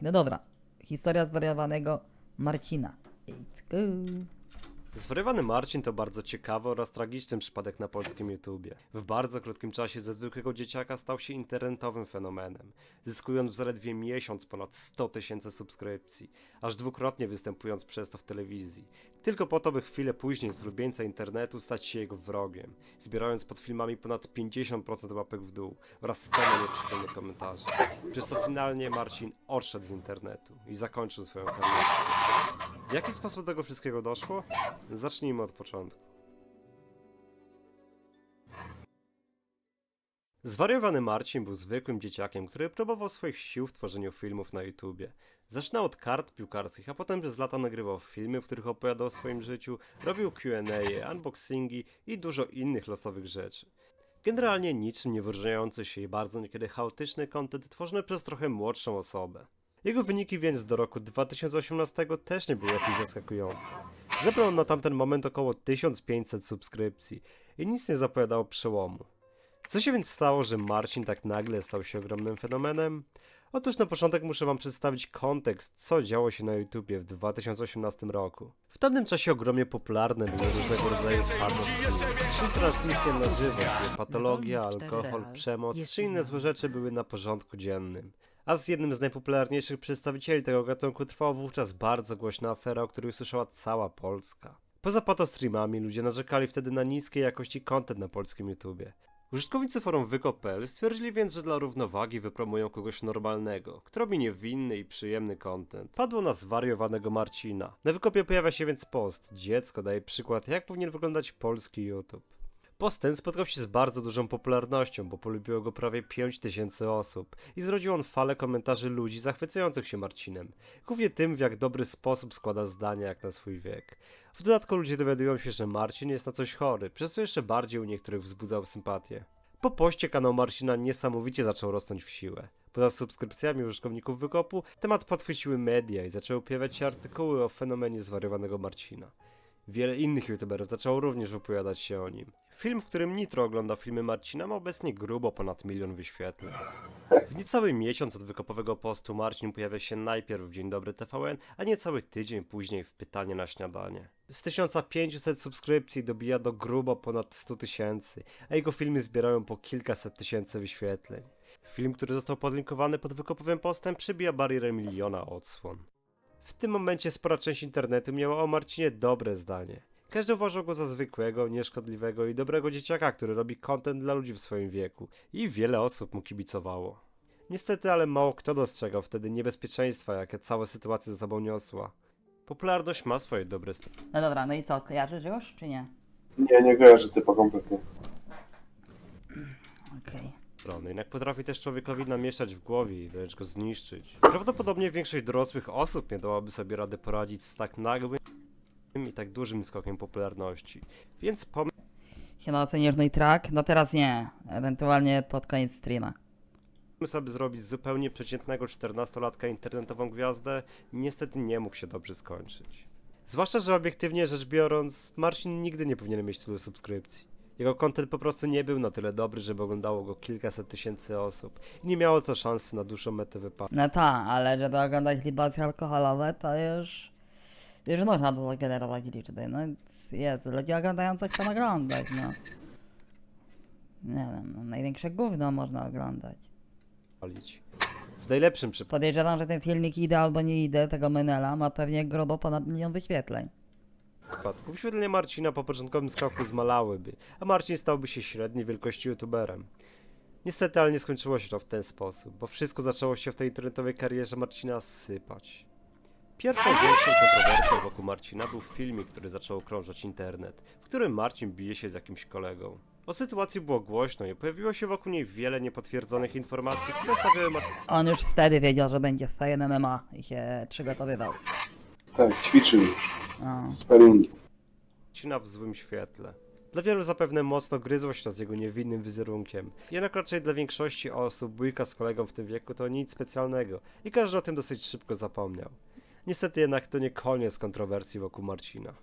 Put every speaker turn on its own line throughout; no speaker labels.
No dobra, historia zwariowanego Marcina. Let's go.
Zwariowany Marcin to bardzo ciekawy oraz tragiczny przypadek na polskim YouTubie. W bardzo krótkim czasie ze zwykłego dzieciaka stał się internetowym fenomenem, zyskując w zaledwie miesiąc ponad 100 tysięcy subskrypcji, aż dwukrotnie występując przez to w telewizji. Tylko po to, by chwilę później z internetu stać się jego wrogiem, zbierając pod filmami ponad 50% łapek w dół oraz 100 nieprzychylnych komentarzy. Przez to finalnie Marcin odszedł z internetu i zakończył swoją karierę. W jaki sposób tego wszystkiego doszło? Zacznijmy od początku. Zwariowany Marcin był zwykłym dzieciakiem, który próbował swoich sił w tworzeniu filmów na YouTubie. Zaczynał od kart piłkarskich, a potem przez lata nagrywał filmy, w których opowiadał o swoim życiu, robił Q&A, unboxingi i dużo innych losowych rzeczy. Generalnie niczym nie wyróżniający się i bardzo niekiedy chaotyczny content tworzony przez trochę młodszą osobę. Jego wyniki więc do roku 2018 też nie były jakieś zaskakujące. Zebrał na tamten moment około 1500 subskrypcji i nic nie zapowiadało przełomu. Co się więc stało, że Marcin tak nagle stał się ogromnym fenomenem? Otóż na początek muszę wam przedstawić kontekst, co działo się na YouTubie w 2018 roku. W tamtym czasie ogromnie popularne były różnego rodzaju czyli transmisje na żywo, patologia, alkohol, przemoc czy inne złe rzeczy były na porządku dziennym. A z jednym z najpopularniejszych przedstawicieli tego gatunku trwała wówczas bardzo głośna afera, o której usłyszała cała Polska. Poza patostreamami ludzie narzekali wtedy na niskiej jakości content na polskim YouTubie. Użytkownicy forum wyko.pl stwierdzili więc, że dla równowagi wypromują kogoś normalnego, kto robi niewinny i przyjemny content. Padło na zwariowanego Marcina. Na wykopie pojawia się więc post. Dziecko daje przykład, jak powinien wyglądać polski YouTube. Post ten spotkał się z bardzo dużą popularnością, bo polubiło go prawie 5000 osób i zrodził on falę komentarzy ludzi zachwycających się Marcinem, głównie tym, w jak dobry sposób składa zdania jak na swój wiek. W dodatku ludzie dowiadują się, że Marcin jest na coś chory, przez co jeszcze bardziej u niektórych wzbudzał sympatię. Po poście kanał Marcina niesamowicie zaczął rosnąć w siłę. Poza subskrypcjami użytkowników wykopu, temat podchwyciły media i zaczęły pojawiać się artykuły o fenomenie zwariowanego Marcina. Wiele innych youtuberów zaczęło również wypowiadać się o nim. Film, w którym Nitro ogląda filmy Marcina ma obecnie grubo ponad milion wyświetleń. W niecały miesiąc od wykopowego postu Marcin pojawia się najpierw w Dzień Dobry TVN, a niecały tydzień później w Pytanie na śniadanie. Z 1500 subskrypcji dobija do grubo ponad 100 tysięcy, a jego filmy zbierają po kilkaset tysięcy wyświetleń. Film, który został podlinkowany pod wykopowym postem przebija barierę miliona odsłon. W tym momencie spora część internetu miała o Marcinie dobre zdanie. Każdy uważał go za zwykłego, nieszkodliwego i dobrego dzieciaka, który robi content dla ludzi w swoim wieku i wiele osób mu kibicowało. Niestety, ale mało kto dostrzegał wtedy niebezpieczeństwa, jakie cała sytuacja za sobą niosła. Popularność ma swoje dobre strony.
No dobra, no i co, kojarzysz już, czy nie?
Nie, nie kojarzę typa kompletnie.
Okej.
Strony, jednak potrafi też człowiekowi namieszać w głowie i wręcz go zniszczyć. Prawdopodobnie większość dorosłych osób nie dałaby sobie rady poradzić z tak nagłym i tak dużym skokiem popularności. Więc pomysł
Siema, oceniasz i track? No teraz nie, ewentualnie pod koniec streama.
aby zrobić zupełnie przeciętnego 14-latka internetową gwiazdę niestety nie mógł się dobrze skończyć. Zwłaszcza, że obiektywnie rzecz biorąc, Marcin nigdy nie powinien mieć tylu subskrypcji. Jego content po prostu nie był na tyle dobry, żeby oglądało go kilkaset tysięcy osób nie miało to szansy na dłuższą metę wypadku.
No ta, ale żeby oglądać libacje alkoholowe, to już... Już można było generować liczby, no jest, ludzie oglądają coś tam oglądać, no. Nie wiem, no, największe gówno można oglądać.
W najlepszym przypadku
Podejrzewam, że ten filmik idę albo nie idę, tego Menela ma pewnie grubo ponad milion wyświetleń.
Wyświetlenia Marcina po początkowym skoku zmalałyby, a Marcin stałby się średniej wielkości youtuberem. Niestety, ale nie skończyło się to w ten sposób, bo wszystko zaczęło się w tej internetowej karierze Marcina sypać. Pierwszą większą kontrowersją wokół Marcina był filmik, który zaczął okrążać internet, w którym Marcin bije się z jakimś kolegą. O sytuacji było głośno i pojawiło się wokół niej wiele niepotwierdzonych informacji, które stawiały Marcina
On już wtedy wiedział, że będzie w swoim MMA i się przygotowywał.
Tak, ćwiczył już. Sparingi.
Marcina w złym świetle. Dla wielu zapewne mocno gryzło się to z jego niewinnym wizerunkiem. Jednak raczej dla większości osób bójka z kolegą w tym wieku to nic specjalnego i każdy o tym dosyć szybko zapomniał. Niestety jednak to nie koniec kontrowersji wokół Marcina.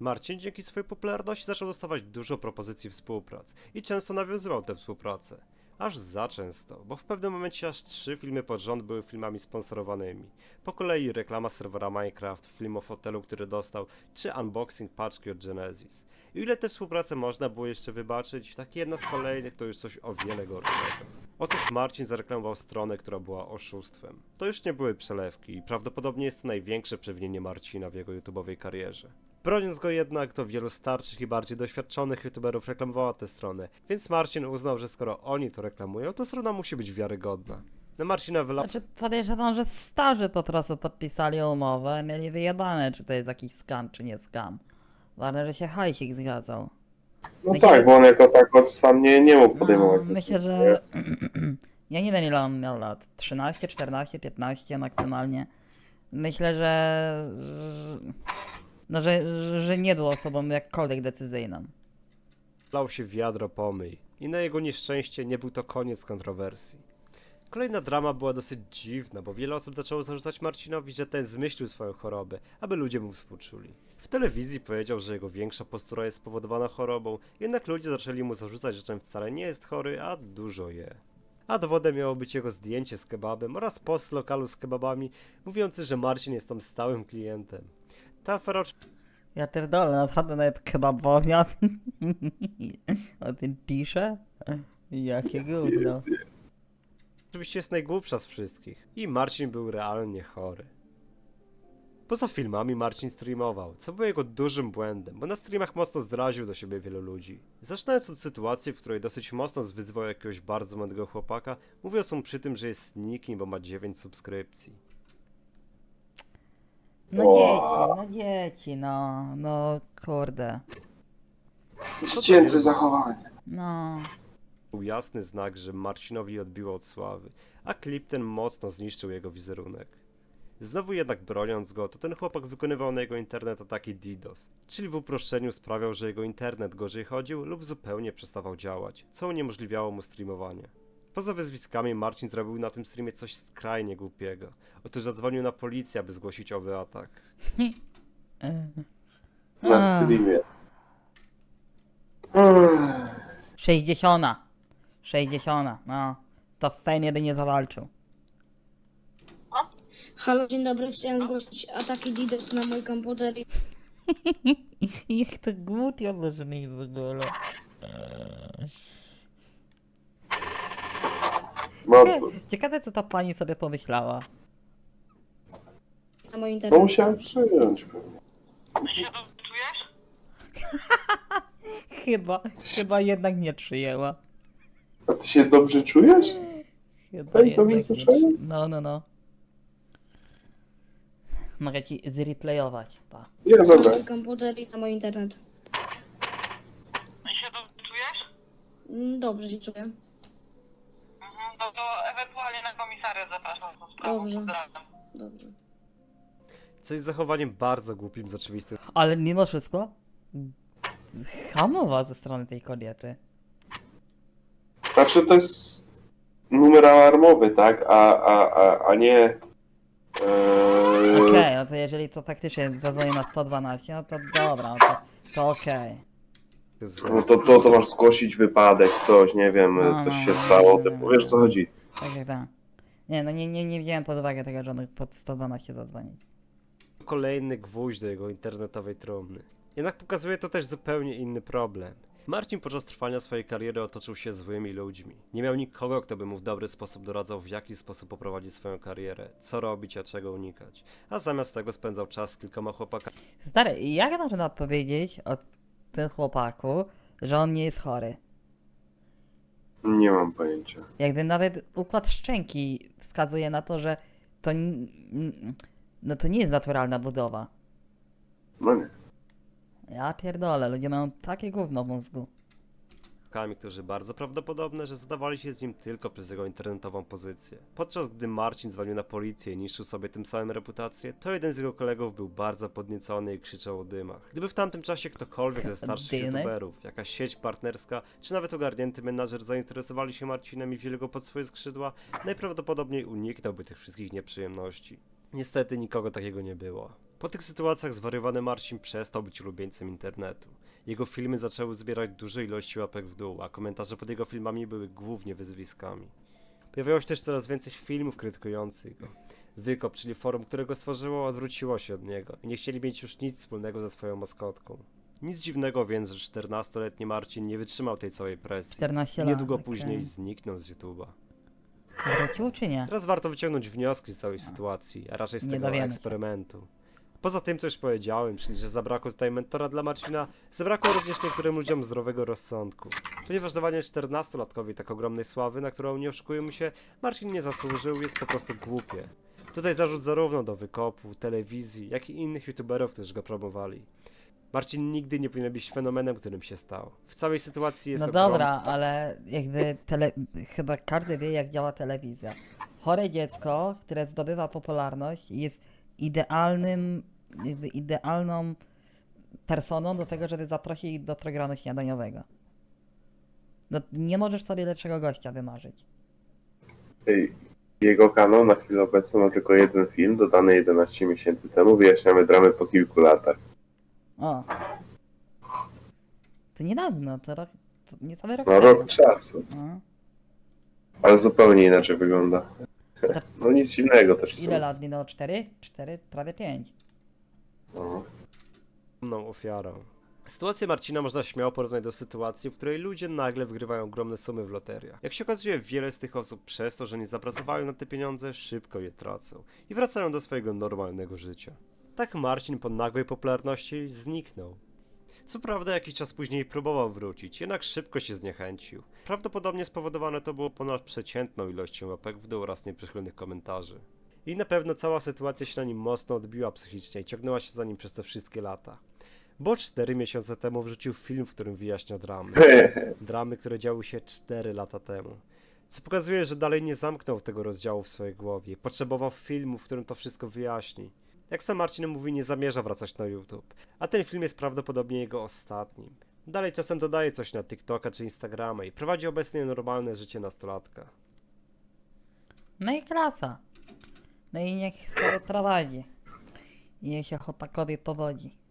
Marcin dzięki swojej popularności zaczął dostawać dużo propozycji współprac i często nawiązywał tę współpracę. Aż za często, bo w pewnym momencie aż trzy filmy pod rząd były filmami sponsorowanymi. Po kolei reklama serwera Minecraft, film o fotelu, który dostał, czy unboxing paczki od Genesis. I ile tę współpracę można było jeszcze wybaczyć, tak jedna z kolejnych to już coś o wiele gorszego. Otóż Marcin zareklamował stronę, która była oszustwem. To już nie były przelewki i prawdopodobnie jest to największe przewinienie Marcina w jego YouTube'owej karierze. Broniąc go jednak, to wielu starszych i bardziej doświadczonych youtuberów reklamowała tę stronę, więc Marcin uznał, że skoro oni to reklamują, to strona musi być wiarygodna. Na Marcina wylał
Znaczy podejrzewam, że starzy po prostu podpisali umowę, mieli wyjebane, czy to jest jakiś skam, czy nie skam. Ważne, że się hajsik zgadzał.
No
Myślę,
tak,
że-
bo on jako tak od sam nie, nie mógł
No,
podejmować.
myślę,
decyzji,
że... ja nie wiem ile on miał lat. 13, 14, 15 maksymalnie. Myślę, że... No, że, że nie był osobą jakkolwiek decyzyjną.
Lał się w wiadro pomyj i na jego nieszczęście nie był to koniec kontrowersji. Kolejna drama była dosyć dziwna, bo wiele osób zaczęło zarzucać Marcinowi, że ten zmyślił swoją chorobę, aby ludzie mu współczuli. W telewizji powiedział, że jego większa postura jest spowodowana chorobą, jednak ludzie zaczęli mu zarzucać, że ten wcale nie jest chory, a dużo je. A dowodem miało być jego zdjęcie z kebabem oraz post lokalu z kebabami, mówiący, że Marcin jest tam stałym klientem. Ta
Ja pierdolę, naprawdę nawet kebabownia o tym, o tym pisze? Jakie gówno.
oczywiście jest najgłupsza z wszystkich. I Marcin był realnie chory. Poza filmami Marcin streamował, co było jego dużym błędem, bo na streamach mocno zdraził do siebie wielu ludzi. Zaczynając od sytuacji, w której dosyć mocno zwyzywał jakiegoś bardzo młodego chłopaka, mówiąc mu przy tym, że jest nikim, bo ma 9 subskrypcji.
No dzieci, no dzieci, no, no kurde.
Dziecięce zachowanie.
No.
Był jasny znak, że Marcinowi odbiło od sławy, a klip ten mocno zniszczył jego wizerunek. Znowu jednak broniąc go, to ten chłopak wykonywał na jego internet ataki DDoS, czyli w uproszczeniu sprawiał, że jego internet gorzej chodził lub zupełnie przestawał działać, co uniemożliwiało mu streamowanie. Poza wyzwiskami Marcin zrobił na tym streamie coś skrajnie głupiego. Otóż zadzwonił na policję, aby zgłosić owy atak.
Na streamie. Ech,
60. 60, no. To Fein jedynie zawalczył.
Halo, dzień dobry. Chciałem zgłosić ataki DDoS na mój komputer i
Jak to głupio brzmi w ogóle.
Mam,
Ciekawe co ta pani sobie pomyślała.
na mój
no
internet.
musiałem przyjąć. pewnie.
Chyba, chyba jednak nie przyjęła.
A ty się dobrze czujesz?
Chyba
Tak,
jednak
dobrze
nie.
słyszałem?
No, no, no. Mogę ci zreplayować, pa.
Nie,
Na
dobra.
mój komputer i na mój internet.
się dobrze czujesz?
Mm, Dobrze się czuję.
Mhm, no to ewentualnie zapraszam z tą sprawą.
Dobrze.
Pozdrawiam.
Dobrze.
Coś z zachowaniem bardzo głupim z oczywistym
Ale mimo wszystko hamowa ze strony tej kobiety.
Znaczy to jest numer alarmowy, tak? A, a, a, a nie... Eee,
Okej, no to jeżeli to faktycznie zadzwoni na 112, no to dobra, no to, to okej.
No to, to, to masz zgłosić wypadek, coś, nie wiem,
No,
coś
no,
się
no,
stało,
no,
ty
no,
wiesz
no.
o co chodzi.
Tak jak tak. Nie, no nie, nie, nie wziąłem pod uwagę tego, że on pod 112 zadzwonić.
kolejny gwóźdź do jego internetowej trumny. Jednak pokazuje to też zupełnie inny problem. Marcin podczas trwania swojej kariery otoczył się złymi ludźmi. Nie miał nikogo, kto by mu w dobry sposób doradzał, w jaki sposób poprowadzić swoją karierę, co robić, a czego unikać. A zamiast tego spędzał czas z kilkoma chłopakami,
Stary, jak można odpowiedzieć o tym chłopaku, że on nie jest chory?
Nie mam pojęcia.
Jakby nawet układ szczęki wskazuje na to, że to, n- n- no to nie jest naturalna budowa.
No nie.
Ja pierdolę, ludzie mają takie gówno w mózgu.
Którzy bardzo prawdopodobne, że zadawali się z nim tylko przez jego internetową pozycję. Podczas gdy Marcin dzwonił na policję i niszczył sobie tym samym reputację, to jeden z jego kolegów był bardzo podniecony i krzyczał o dymach. Gdyby w tamtym czasie ktokolwiek ze starszych youtuberów, jakaś sieć partnerska, czy nawet ogarnięty menadżer zainteresowali się Marcinem i wzięli go pod swoje skrzydła, najprawdopodobniej uniknąłby tych wszystkich nieprzyjemności. Niestety nikogo takiego nie było. Po tych sytuacjach zwariowany Marcin przestał być ulubieńcem internetu. Jego filmy zaczęły zbierać duże ilości łapek w dół, a komentarze pod jego filmami były głównie wyzwiskami. Pojawiało się też coraz więcej filmów krytykujących go. Wykop, czyli forum, którego stworzyło, odwróciło się od niego i nie chcieli mieć już nic wspólnego ze swoją maskotką. Nic dziwnego więc, że 14-letni Marcin nie wytrzymał tej całej presji.
14
I
lat.
niedługo
okej.
później zniknął z YouTube'a.
Wrócił czy nie?
Teraz warto wyciągnąć wnioski z całej sytuacji, a raczej z
Nie
tego
dowiemy się.
eksperymentu. Poza tym, co już powiedziałem, czyli że zabrakło tutaj mentora dla Marcina, zabrakło również niektórym ludziom zdrowego rozsądku. Ponieważ dawanie 14-latkowi tak ogromnej sławy, na którą nie oszukujmy się, Marcin nie zasłużył, jest po prostu głupie. Tutaj zarzut zarówno do wykopu, telewizji, jak i innych youtuberów, którzy go promowali. Marcin nigdy nie powinien być fenomenem, którym się stał. W całej sytuacji jest
No
ogromny-
dobra, ale jakby tele... chyba każdy wie jak działa telewizja. Chore dziecko, które zdobywa popularność jest idealnym, jakby idealną personą do tego, żeby zaprosić do programu śniadaniowego. No, nie możesz sobie lepszego gościa wymarzyć.
Ej, Jego kanał na chwilę obecną ma tylko jeden film, dodany 11 miesięcy temu. Wyjaśniamy dramę po kilku latach.
O. To niedawno, to, rok, to niecały rok
No
temu.
rok czasu,
No.
ale zupełnie inaczej wygląda. No nic dziwnego też. w
Ile
sumie.
lat minęło? 4? 4? Prawie 5.
Ogromną ofiarą. Sytuację Marcina można śmiało porównać do sytuacji, w której ludzie nagle wygrywają ogromne sumy w loteriach. Jak się okazuje, wiele z tych osób przez to, że nie zapracowały na te pieniądze, szybko je tracą i wracają do swojego normalnego życia. Tak Marcin po nagłej popularności zniknął. Co prawda jakiś czas później próbował wrócić, jednak szybko się zniechęcił. Prawdopodobnie spowodowane to było ponad przeciętną ilością łapek w dół oraz nieprzychylnych komentarzy. I na pewno cała sytuacja się na nim mocno odbiła psychicznie i ciągnęła się za nim przez te wszystkie lata. Bo 4 miesiące temu wrzucił film, w którym wyjaśnia dramy. Dramy, które działy się 4 lata temu. Co pokazuje, że dalej nie zamknął tego rozdziału w swojej głowie. Potrzebował filmu, w którym to wszystko wyjaśni. Jak sam Marcin mówi, nie zamierza wracać na YouTube. A ten film jest prawdopodobnie jego ostatnim. Dalej czasem dodaje coś na TikToka czy Instagrama i prowadzi obecnie normalne życie nastolatka.
No i klasa. No i niech sobie prowadzi. Niech się chłopakowi powodzi.